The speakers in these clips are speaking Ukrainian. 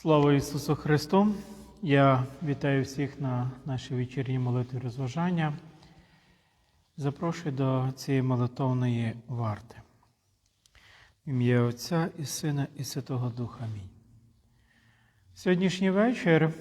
Слава Ісусу Христу! Я вітаю всіх на нашій вечірній молитві розважання. Запрошую до цієї молитовної варти. Ім'я Отця і Сина, і Святого Духа. Амінь. Сьогоднішній вечір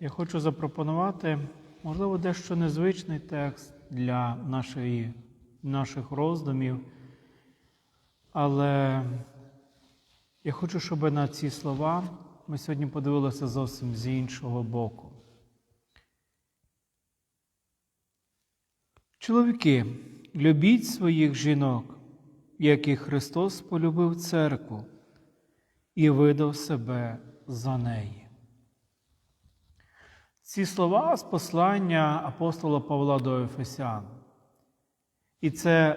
я хочу запропонувати, можливо, дещо незвичний текст для нашої, наших роздумів, але я хочу, щоб на ці слова ми сьогодні подивилися зовсім з іншого боку. Чоловіки, любіть своїх жінок, як і Христос полюбив церкву і видав себе за неї. Ці слова з послання апостола Павла до Ефесян. І це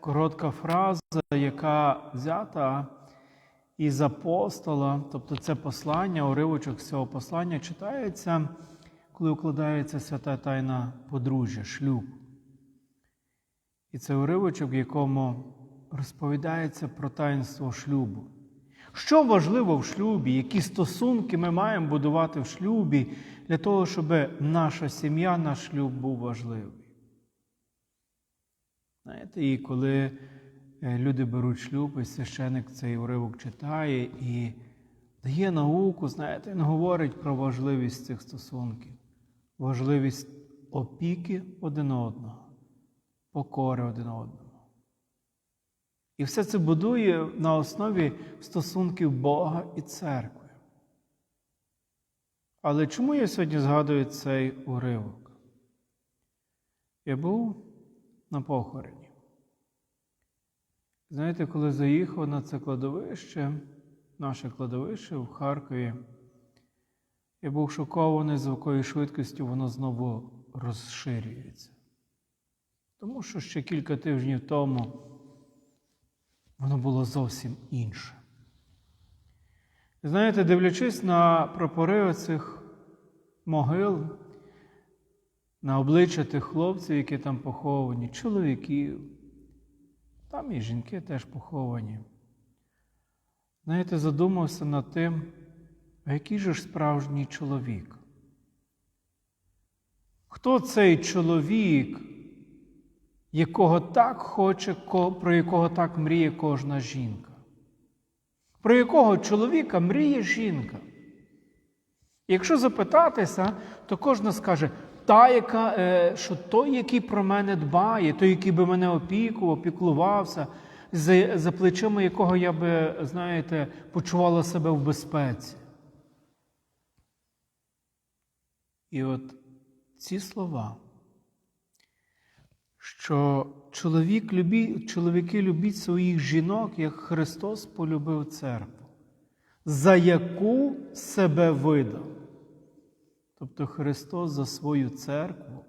коротка фраза, яка взята із апостола, тобто це послання, уривочок з цього послання читається, коли укладається свята тайна подружжя, шлюб. І це уривочок, в якому розповідається про таїнство шлюбу. Що важливо в шлюбі, які стосунки ми маємо будувати в шлюбі для того, щоб наша сім'я, наш шлюб був важливий. Знаєте, і коли люди беруть шлюб, і священик цей уривок читає і дає науку, знаєте, він говорить про важливість цих стосунків, важливість опіки один одного, покори один одному. І все це будує на основі стосунків Бога і церкви. Але чому я сьогодні згадую цей уривок? Я був на похороні. Знаєте, коли заїхав на це кладовище, наше кладовище в Харкові, я був шокований, з якою швидкістю воно знову розширюється. Тому що ще кілька тижнів тому воно було зовсім інше. Знаєте, дивлячись на прапори оцих могил, на обличчя тих хлопців, які там поховані, чоловіків, там і жінки теж поховані. Знаєте, задумався над тим, який же ж справжній чоловік? Хто цей чоловік, якого так хоче, про якого так мріє кожна жінка? Про якого чоловіка мріє жінка? Якщо запитатися, то кожна скаже, та, яка, е, що той, який про мене дбає, той, який би мене опікував, піклувався, за, за плечима якого я би, знаєте, почувала себе в безпеці. І от ці слова, що чоловік любі, чоловіки любіть своїх жінок, як Христос полюбив церкву, за яку себе видав. Тобто Христос за свою церкву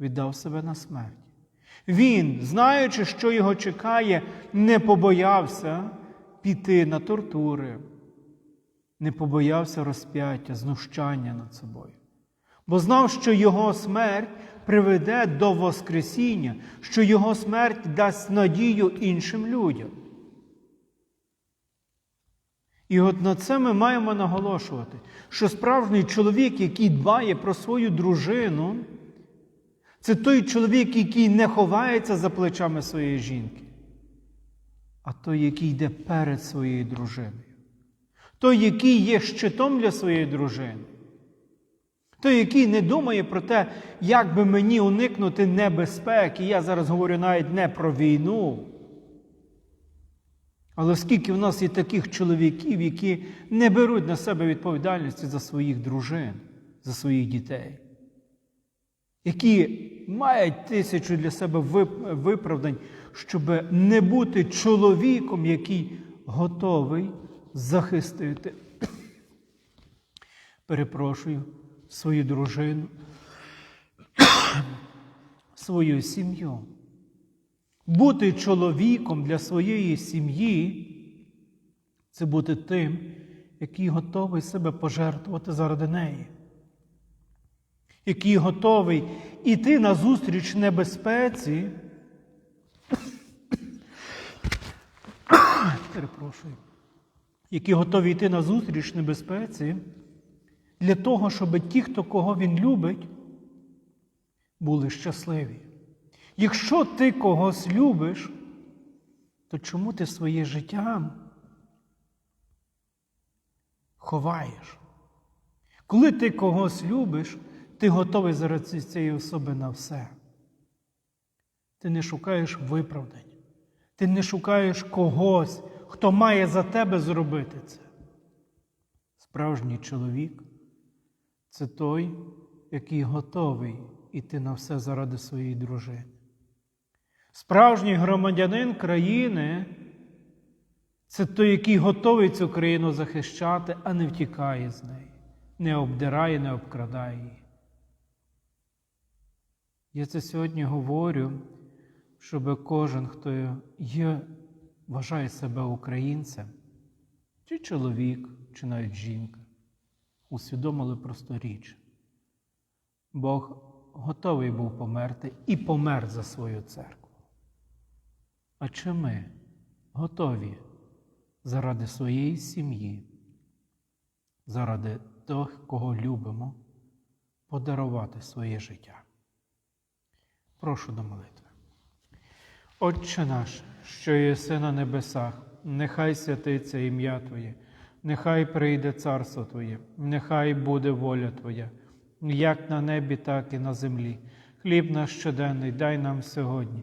віддав себе на смерть. Він, знаючи, що його чекає, не побоявся піти на тортури, не побоявся розп'яття, знущання над собою. Бо знав, що його смерть приведе до Воскресіння, що його смерть дасть надію іншим людям. І от на це ми маємо наголошувати, що справжній чоловік, який дбає про свою дружину, це той чоловік, який не ховається за плечами своєї жінки, а той, який йде перед своєю дружиною, той, який є щитом для своєї дружини, той, який не думає про те, як би мені уникнути небезпеки. Я зараз говорю навіть не про війну. Але скільки в нас є таких чоловіків, які не беруть на себе відповідальності за своїх дружин, за своїх дітей, які мають тисячу для себе виправдань, щоб не бути чоловіком, який готовий захистити, перепрошую, свою дружину, свою сім'ю. Бути чоловіком для своєї сім'ї це бути тим, який готовий себе пожертвувати заради неї, який готовий іти назустріч небезпеці. Перепрошую. які готові йти на зустріч небезпеці, для того, щоб ті, хто кого він любить, були щасливі. Якщо ти когось любиш, то чому ти своє життя ховаєш? Коли ти когось любиш, ти готовий заради цієї особи на все. Ти не шукаєш виправдань. Ти не шукаєш когось, хто має за тебе зробити це. Справжній чоловік це той, який готовий іти на все заради своєї дружини. Справжній громадянин країни це той, який готовий цю країну захищати, а не втікає з неї, не обдирає, не обкрадає її. Я це сьогодні говорю, щоб кожен, хто є, вважає себе українцем, чи чоловік, чи навіть жінка, усвідомили просту річ. Бог готовий був померти і помер за свою церкву. А чи ми готові заради своєї сім'ї, заради тих, кого любимо, подарувати своє життя? Прошу до молитви. Отче наш, що єси на небесах, нехай святиться ім'я Твоє, нехай прийде царство Твоє, нехай буде воля Твоя, як на небі, так і на землі. Хліб наш щоденний дай нам сьогодні,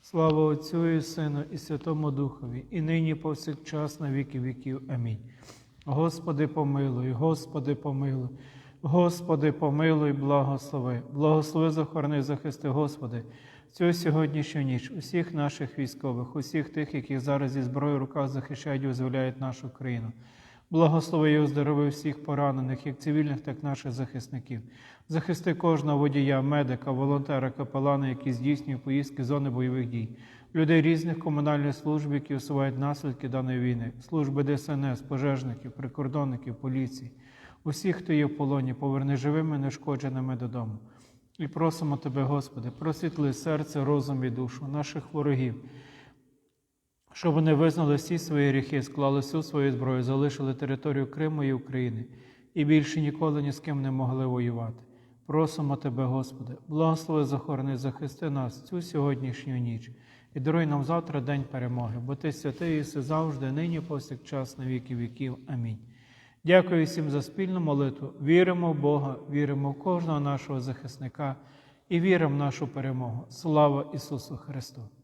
Слава Отцю і Сину, і Святому Духові, і нині повсякчас на віки віків. Амінь. Господи, помилуй, Господи, помилуй, Господи, помилуй, благослови, благослови, захорони, захисти, Господи, цю сьогоднішню ніч, усіх наших військових, усіх тих, які зараз зі зброєю в руках захищають і визволяють нашу країну. Благослови і оздорови всіх поранених, як цивільних, так і наших захисників. Захисти кожного водія, медика, волонтера, капелана, які здійснюють поїздки зони бойових дій, людей різних комунальних служб, які усувають наслідки даної війни, служби ДСНС, пожежників, прикордонників, поліції, усіх, хто є в полоні, поверни живими, нешкодженими додому. І просимо Тебе, Господи, просвітли серце, розум і душу наших ворогів щоб вони визнали всі свої гріхи, склали всю свою зброю, залишили територію Криму і України і більше ніколи ні з ким не могли воювати. Просимо Тебе, Господи, благослови захорони, захисти нас цю сьогоднішню ніч і даруй нам завтра день перемоги, бо Ти святий єси завжди, нині повсякчас, на віки віків. Амінь. Дякую всім за спільну молитву. Віримо в Бога, віримо в кожного нашого захисника і віримо в нашу перемогу. Слава Ісусу Христу!